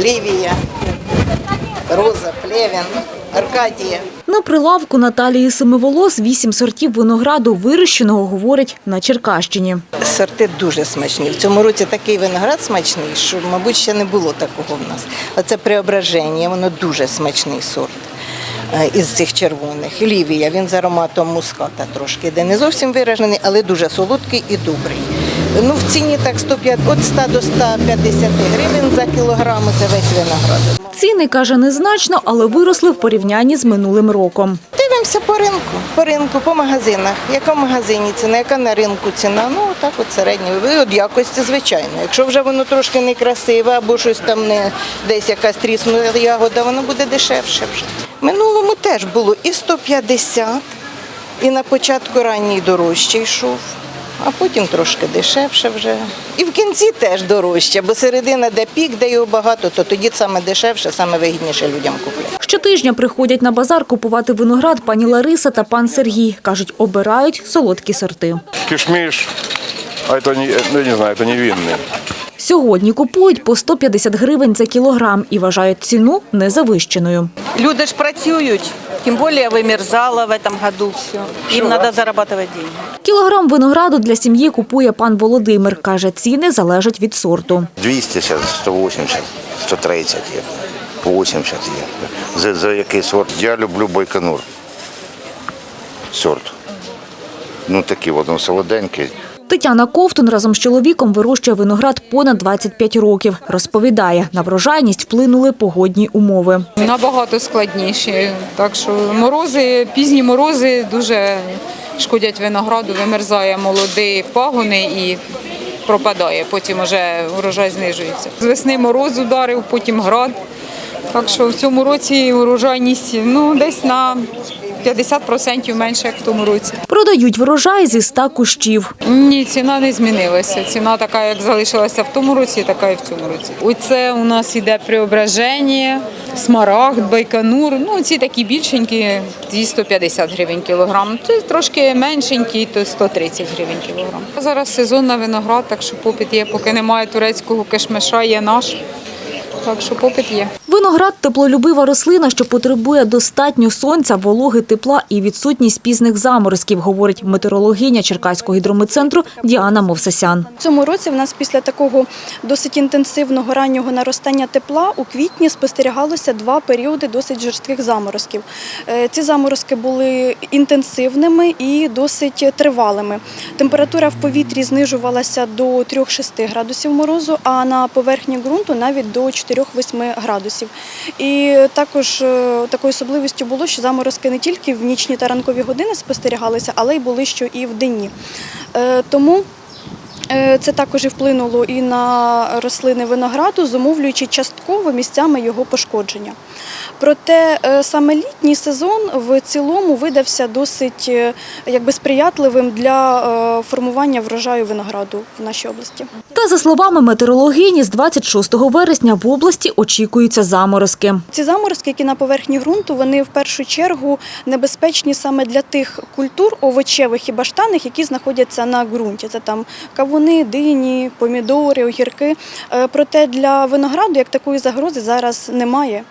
Лівія, Роза, Плевін, Аркадія. На прилавку Наталії Семиволос вісім сортів винограду вирощеного, говорить, на Черкащині. Сорти дуже смачні. В цьому році такий виноград смачний, що, мабуть, ще не було такого в нас. Оце преображення, воно дуже смачний сорт. е, Із цих червоних. Лівія, він з ароматом муската трошки йде. Не зовсім виражений, але дуже солодкий і добрий. Ну, в ціні так 105, від 100 до 150 гривень за кілограм, це весь виноград. Ціни, каже, незначно, але виросли в порівнянні з минулим роком. Дивимося по ринку, по ринку, по магазинах. Яка в магазині ціна, яка на ринку ціна? Ну так от середньо. І от якості, звичайно. Якщо вже воно трошки не красиве або щось там не десь якась тріснула ягода, воно буде дешевше вже. Минулому теж було і 150, і на початку ранній дорожче йшов А потім трошки дешевше вже. І в кінці теж дорожче, бо середина, де пік, де його багато, то тоді саме дешевше, саме вигідніше людям купляти. Щотижня приходять на базар купувати виноград пані Лариса та пан Сергій. Кажуть, обирають солодкі сорти. кишмиш, а это не, ну, я не знаю, это невинный. Сьогодні купують по 150 гривень за кілограм і вважають ціну незавищеною. Люди ж працюють, тем более вымерзало в этом году все. Им надо зарабатывать деньги. Кілограм винограду для сім'ї купує пан Володимир. Каже, ціни залежать від сорту. 200, зараз 180, 130 є, 80 є. За, за який сорт? Я люблю байконур. Сорт. Ну такий, воно солоденький. Тетяна Ковтун разом з чоловіком вирощує виноград понад 25 років. Розповідає, на врожайність вплинули погодні умови. Набагато складніші. Так що морози, пізні морози дуже шкодять винограду, вимерзає молоді пагони і пропадає. Потім вже урожай знижується. З весни мороз ударив, потім град. Так що в цьому році урожайність ну, десь на 50% менше, як в тому році. Продають врожай зі 100 кущів. Ні, ціна не змінилася. Ціна така, як залишилася в тому році, така і в цьому році. Оце у нас іде преображення, смарагд, байконур. Ну, ці такі більшенькі, ці 150 гривень кілограм. Це трошки меншенькі, то 130 гривень кілограм. Зараз сезон на виноград, так що попит є. Поки немає турецького кишмиша, є наш. Так що попит є. Виноград – теплолюбива рослина, що потребує достатньо сонця, вологи, тепла і відсутність пізних заморозків, говорить метеорологиня Черкаського гідрометцентру Діана Мовсасян. В цьому році в нас після такого досить інтенсивного раннього наростання тепла у квітні спостерігалося два періоди досить жорстких заморозків. Е, Ці заморозки були інтенсивними і досить тривалими. Температура в повітрі знижувалася до 3-6 градусів морозу, а на поверхні ґрунту навіть до 4-8 градусів. І також е, такою особливістю було, що заморозки не тільки в нічні та ранкові години спостерігалися, але й були що і в денні. Е, Тому Це також і вплинуло і на рослини винограду, зумовлюючи частково місцями його пошкодження. Проте е, саме літній сезон в цілому видався досить е, якби, сприятливим для е, формування врожаю винограду в нашій області. Та за словами метеорологині, з 26 вересня в області очікуються заморозки. Ці заморозки, які на поверхні ґрунту, вони в першу чергу небезпечні саме для тих культур овочевих і баштанних, які знаходяться на ґрунті. Це там кавуни, дині, помідори, огірки. Е, Проте для винограду як такої загрози зараз немає.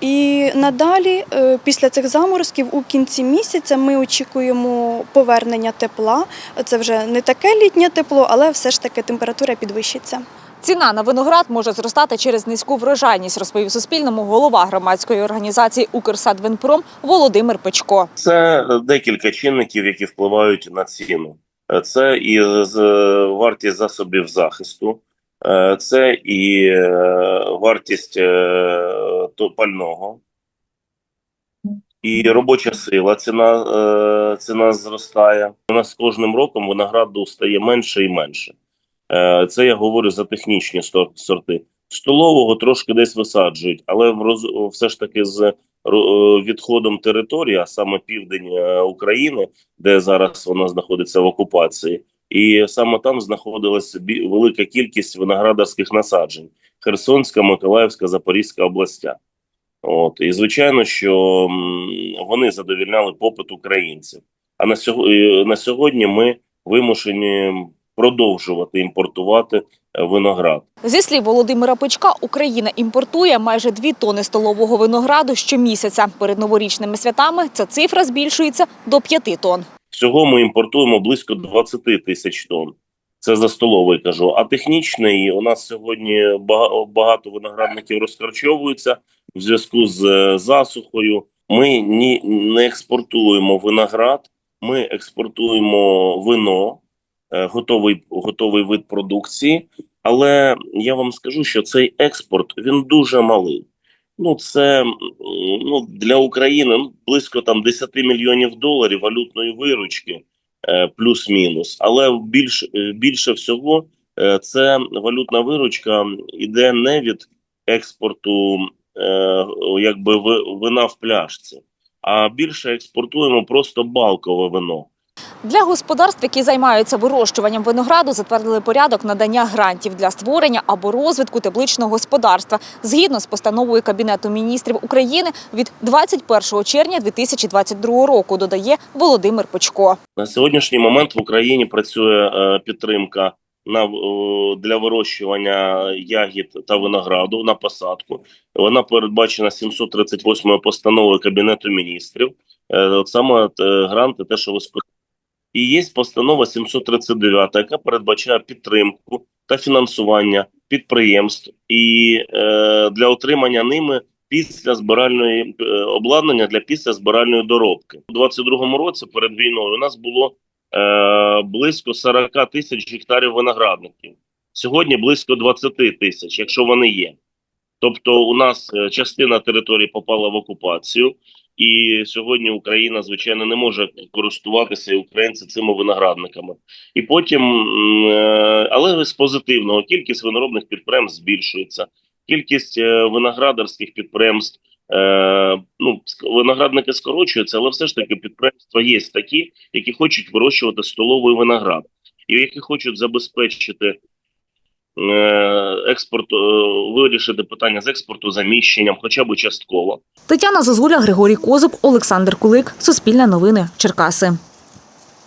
І надалі, е, після цих заморозків, у кінці місяця ми очікуємо повернення тепла. Це вже не таке літнє тепло, але все ж таки температура підвищиться. Ціна на виноград може зростати через низьку врожайність, розповів Суспільному голова громадської організації «Укрсадвинпром» Володимир Печко. Це декілька чинників, які впливають на ціну. Е, Це і вартість засобів захисту, е, це і е, вартість пального, і робоча сила. Ціна, ціна зростає. У нас з кожним роком винограду стає менше і менше. Це я говорю за технічні сорти. Столового трошки десь висаджують, але все ж таки з відходом території, а саме південь е, України, де зараз вона знаходиться в окупації, і саме там знаходилася велика кількість виноградарських насаджень: Херсонська, Миколаївська, Запорізька областя. От і звичайно, що вони задовільняли попит українців. А на сьогодні, на сьогодні ми вимушені продовжувати імпортувати е, виноград. Зі слів Володимира Пичка, Україна імпортує майже 2 тони столового винограду щомісяця. Перед новорічними святами ця цифра збільшується до 5 тонн. Всього ми імпортуємо близько 20 тисяч тонн. Це за столовий кажу. А технічний у нас сьогодні бага- багато виноградників розкарчовуються в зв'язку з е, засухою. Ми ні не експортуємо виноград, ми експортуємо вино, готовий, готовий вид продукції. Але я вам скажу, що цей експорт він дуже малий. Ну, це ну, для України близько там 10 мільйонів доларів валютної виручки, е, плюс-мінус. Але більш, е, більше всього е, це валютна виручка йде не від експорту е, якби вина в пляшці, а більше експортуємо просто балкове вино. Для господарств, які займаються вирощуванням винограду, затвердили порядок надання грантів для створення або розвитку тепличного господарства згідно з постановою Кабінету міністрів України від 21 червня 2022 року, додає Володимир Почко. На сьогоднішній момент в Україні працює е, підтримка на е, для вирощування ягід та винограду на посадку. Вона передбачена 738 постановою Кабінету міністрів. Е, От саме гранти, те, що ви спитали. І є постанова 739, яка передбачає підтримку та фінансування підприємств і е, для отримання ними після збиральної е, обладнання для після збиральної доробки. У 22-му році перед війною у нас було е, близько 40 тисяч гектарів виноградників. Сьогодні близько 20 тисяч, якщо вони є. Тобто, у нас е, частина території попала в окупацію, і сьогодні Україна, звичайно, не може користуватися українці цими виноградниками. І потім, е, але з позитивного, кількість виноробних підприємств збільшується, кількість е, виноградарських підприємств. Е, ну, виноградники скорочуються, але все ж таки підприємства є такі, які хочуть вирощувати столовий виноград, і які хочуть забезпечити експорт, е, вирішити питання з експорту заміщенням, хоча б частково. Тетяна Зазуля, Григорій Козуб, Олександр Кулик. Суспільне новини. Черкаси.